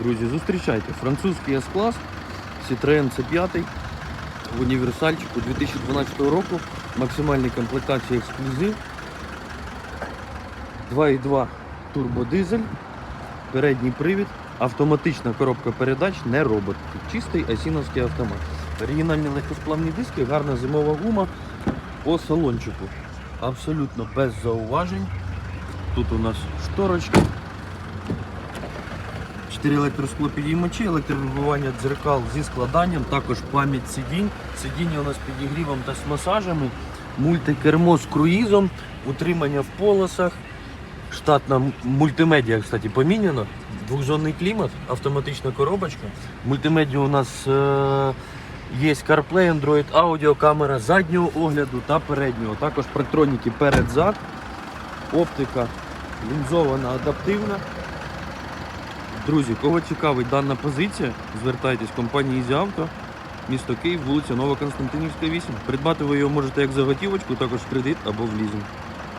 Друзі, зустрічайте. Французький S-клас, Citroen C5 в універсальчику 2012 року. Максимальній комплектації ексклюзив. 2,2 турбодизель, передній привід, автоматична коробка передач, не робот. Чистий асіновський автомат. Оригінальні легкосплавні диски, гарна зимова гума по салончику. Абсолютно без зауважень. Тут у нас шторочки. 4 електросклопідіймачі, електровибивання дзеркал зі складанням, також пам'ять сидінь. Сидіння у нас підігрівом та з масажами, мультикермо з круїзом, утримання в полосах, штатна мультимедіа, кстати, поміняно. Двохзонний клімат, автоматична коробочка. Мультимедіа у нас е- є CarPlay, Android Audio, камера заднього огляду та переднього. Також парктроніки перед-зад, оптика лінзована, адаптивна. Друзі, кого цікавить дана позиція, звертайтесь в компанії «Ізіавто», місто Київ, вулиця Новоконстантинівська, 8. Придбати ви його можете як за готівочку, також в кредит або в лізинг.